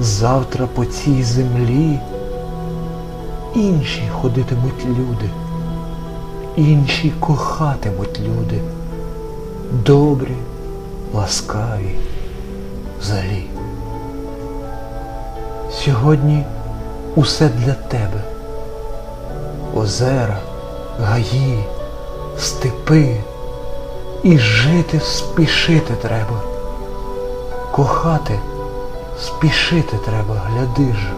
Завтра по цій землі інші ходитимуть люди, інші кохатимуть люди, добрі, ласкаві, злі. Сьогодні усе для тебе. Озера, гаї, степи, і жити спішити треба. Кохати спішити треба, гляди ж,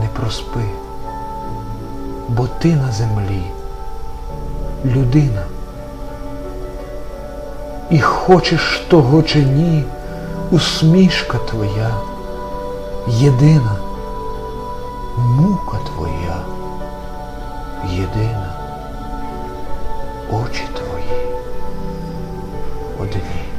не проспи. Бо ти на землі людина. І хочеш того чи ні, усмішка твоя єдина, мука твоя єдина, очі твої одні.